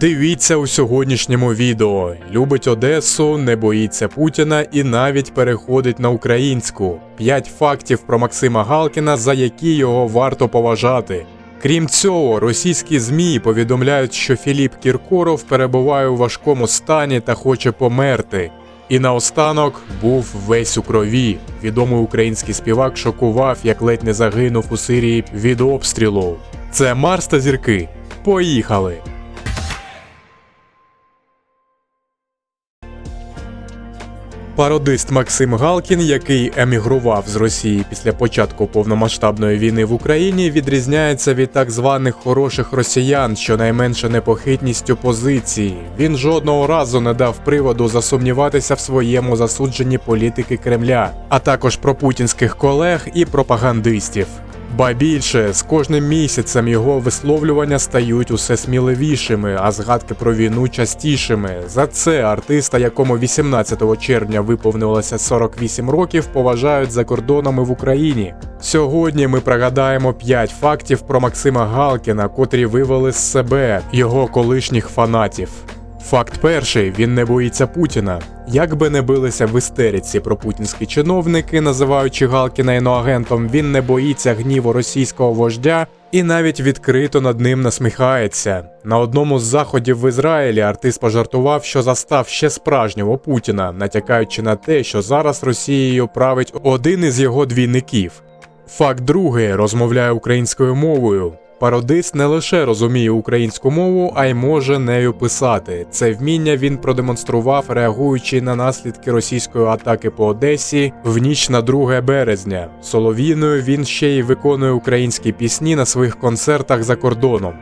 Дивіться у сьогоднішньому відео. Любить Одесу, не боїться Путіна і навіть переходить на українську. П'ять фактів про Максима Галкіна, за які його варто поважати. Крім цього, російські ЗМІ повідомляють, що Філіп Кіркоров перебуває у важкому стані та хоче померти. І наостанок був весь у крові. Відомий український співак шокував, як ледь не загинув у Сирії від обстрілу. Це Марс та зірки. Поїхали! Пародист Максим Галкін, який емігрував з Росії після початку повномасштабної війни в Україні, відрізняється від так званих хороших росіян, щонайменше непохитністю позиції. Він жодного разу не дав приводу засумніватися в своєму засудженні політики Кремля, а також про путінських колег і пропагандистів. Ба більше з кожним місяцем його висловлювання стають усе сміливішими, а згадки про війну частішими. За це артиста, якому 18 червня виповнилося 48 років, поважають за кордонами в Україні. Сьогодні ми пригадаємо 5 фактів про Максима Галкіна, котрі вивели з себе його колишніх фанатів. Факт перший: він не боїться Путіна. Як би не билися в істериці про путінські чиновники, називаючи Галкіна іноагентом, він не боїться гніву російського вождя і навіть відкрито над ним насміхається. На одному з заходів в Ізраїлі артист пожартував, що застав ще справжнього Путіна, натякаючи на те, що зараз Росією править один із його двійників. Факт другий розмовляє українською мовою. Пародист не лише розуміє українську мову, а й може нею писати. Це вміння він продемонстрував, реагуючи на наслідки російської атаки по Одесі в ніч на 2 березня. Солов'їною він ще й виконує українські пісні на своїх концертах за кордоном.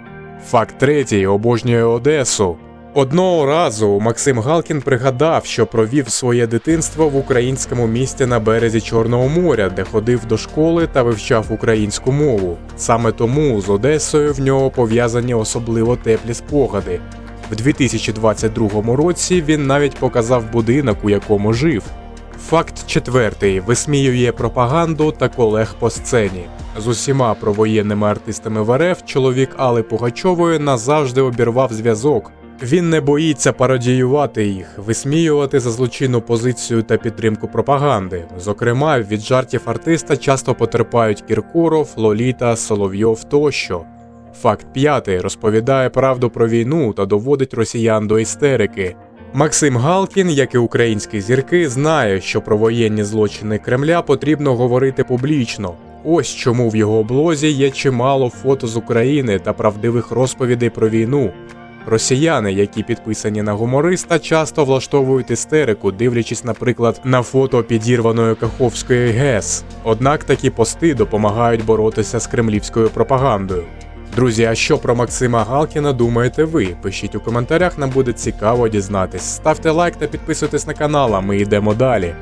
Факт третій обожнює Одесу. Одного разу Максим Галкін пригадав, що провів своє дитинство в українському місті на березі Чорного моря, де ходив до школи та вивчав українську мову. Саме тому з Одесою в нього пов'язані особливо теплі спогади. В 2022 році він навіть показав будинок, у якому жив. Факт четвертий висміює пропаганду та колег по сцені. З усіма провоєнними артистами в РФ чоловік Алли Пугачової назавжди обірвав зв'язок. Він не боїться пародіювати їх, висміювати за злочинну позицію та підтримку пропаганди. Зокрема, від жартів артиста часто потерпають Кіркоров, Лоліта, Соловйов тощо. Факт п'ятий розповідає правду про війну та доводить росіян до істерики. Максим Галкін, як і українські зірки, знає, що про воєнні злочини Кремля потрібно говорити публічно. Ось чому в його блозі є чимало фото з України та правдивих розповідей про війну. Росіяни, які підписані на гумориста, часто влаштовують істерику, дивлячись, наприклад, на фото підірваної Каховської ГЕС. Однак такі пости допомагають боротися з кремлівською пропагандою. Друзі, а що про Максима Галкіна думаєте ви? Пишіть у коментарях, нам буде цікаво дізнатись. Ставте лайк та підписуйтесь на канал, а ми йдемо далі.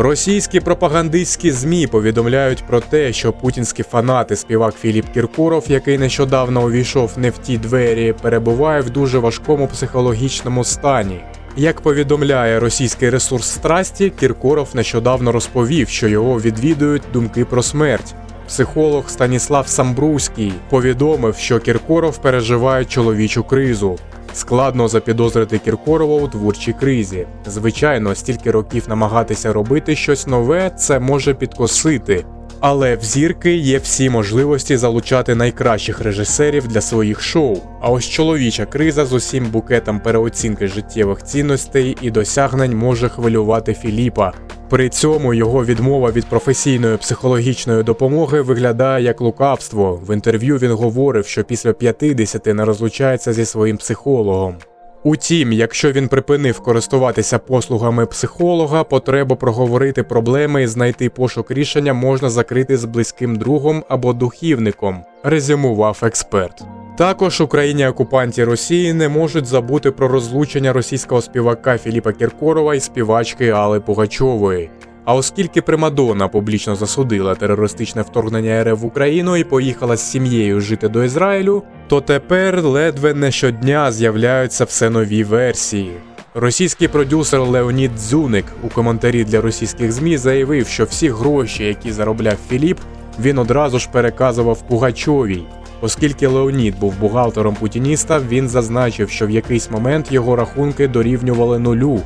Російські пропагандистські ЗМІ повідомляють про те, що путінські фанати, співак Філіп Кіркоров, який нещодавно увійшов не в ті двері, перебуває в дуже важкому психологічному стані. Як повідомляє російський ресурс страсті, Кіркоров нещодавно розповів, що його відвідують думки про смерть. Психолог Станіслав Самбруський повідомив, що Кіркоров переживає чоловічу кризу. Складно запідозрити Кіркорова у творчій кризі. Звичайно, стільки років намагатися робити щось нове це може підкосити. Але в зірки є всі можливості залучати найкращих режисерів для своїх шоу. А ось чоловіча криза з усім букетом переоцінки життєвих цінностей і досягнень може хвилювати Філіпа. При цьому його відмова від професійної психологічної допомоги виглядає як лукавство. В інтерв'ю він говорив, що після 50 не розлучається зі своїм психологом. Утім, якщо він припинив користуватися послугами психолога, потребу проговорити проблеми і знайти пошук рішення можна закрити з близьким другом або духівником, резюмував експерт. Також Україні окупанті Росії не можуть забути про розлучення російського співака Філіпа Кіркорова і співачки Алли Пугачової. А оскільки Примадонна публічно засудила терористичне вторгнення РФ в Україну і поїхала з сім'єю жити до Ізраїлю, то тепер ледве не щодня з'являються все нові версії. Російський продюсер Леонід Дзюник у коментарі для російських ЗМІ заявив, що всі гроші, які заробляв Філіп, він одразу ж переказував Пугачовій. Оскільки Леонід був бухгалтером путініста, він зазначив, що в якийсь момент його рахунки дорівнювали нулю.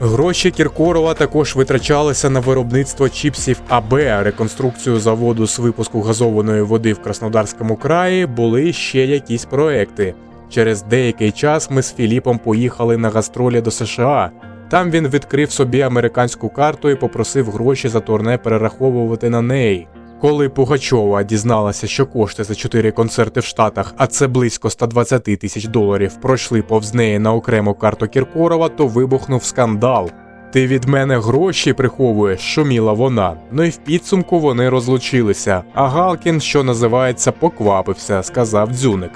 Гроші Кіркорова також витрачалися на виробництво чіпсів АБ, реконструкцію заводу з випуску газованої води в Краснодарському краї, були ще якісь проекти. Через деякий час ми з Філіпом поїхали на гастролі до США. Там він відкрив собі американську карту і попросив гроші за турне перераховувати на неї. Коли Пугачова дізналася, що кошти за чотири концерти в Штатах, а це близько 120 тисяч доларів, пройшли повз неї на окрему карту Кіркорова, то вибухнув скандал. Ти від мене гроші приховуєш, шуміла вона. Ну і в підсумку вони розлучилися. А Галкін, що називається, поквапився, сказав дзюник.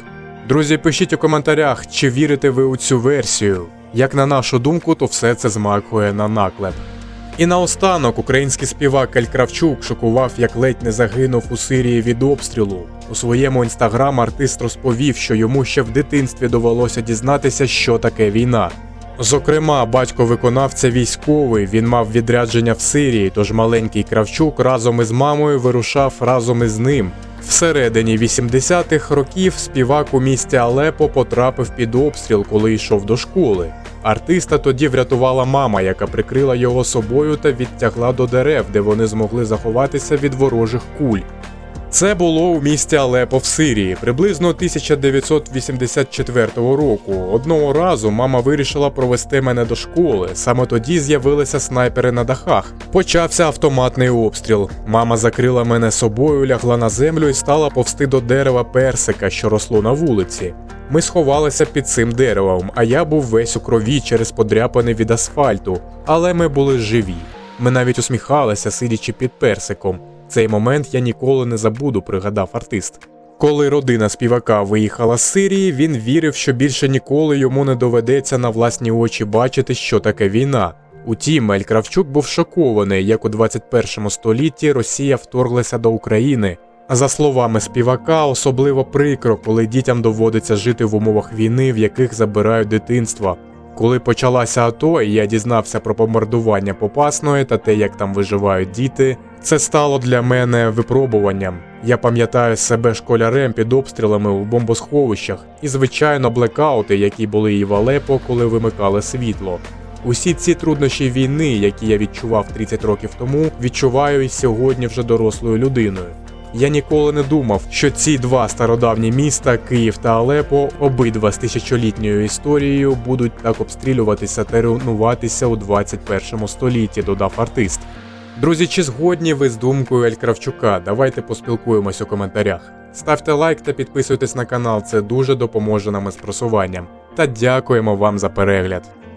Друзі, пишіть у коментарях, чи вірите ви у цю версію. Як на нашу думку, то все це змахує на наклеп. І наостанок український співак Ель Кравчук шокував, як ледь не загинув у Сирії від обстрілу. У своєму інстаграм артист розповів, що йому ще в дитинстві довелося дізнатися, що таке війна. Зокрема, батько виконавця військовий, він мав відрядження в Сирії, тож маленький Кравчук разом із мамою вирушав разом із ним. Всередині 80-х років співак у місті Алепо потрапив під обстріл, коли йшов до школи. Артиста тоді врятувала мама, яка прикрила його собою та відтягла до дерев, де вони змогли заховатися від ворожих куль. Це було у місті Алепо в Сирії приблизно 1984 року. Одного разу мама вирішила провести мене до школи. Саме тоді з'явилися снайпери на дахах. Почався автоматний обстріл. Мама закрила мене собою, лягла на землю і стала повсти до дерева персика, що росло на вулиці. Ми сховалися під цим деревом, а я був весь у крові через подряпини від асфальту. Але ми були живі. Ми навіть усміхалися, сидячи під персиком. Цей момент я ніколи не забуду, пригадав артист. Коли родина співака виїхала з Сирії, він вірив, що більше ніколи йому не доведеться на власні очі бачити, що таке війна. Утім, Ель Кравчук був шокований, як у 21 столітті Росія вторглася до України. За словами співака, особливо прикро, коли дітям доводиться жити в умовах війни, в яких забирають дитинство. Коли почалася АТО, і я дізнався про бомбардування Попасної та те, як там виживають діти, це стало для мене випробуванням. Я пам'ятаю себе школярем під обстрілами у бомбосховищах і, звичайно, блекаути, які були і в Алепо, коли вимикали світло. Усі ці труднощі війни, які я відчував 30 років тому, відчуваю і сьогодні вже дорослою людиною. Я ніколи не думав, що ці два стародавні міста, Київ та Алепо, обидва з тисячолітньою історією, будуть так обстрілюватися та руйнуватися у 21 столітті, додав артист. Друзі, чи згодні ви з думкою Ель Кравчука? Давайте поспілкуємось у коментарях. Ставте лайк та підписуйтесь на канал, це дуже допоможе нам із просуванням. Та дякуємо вам за перегляд.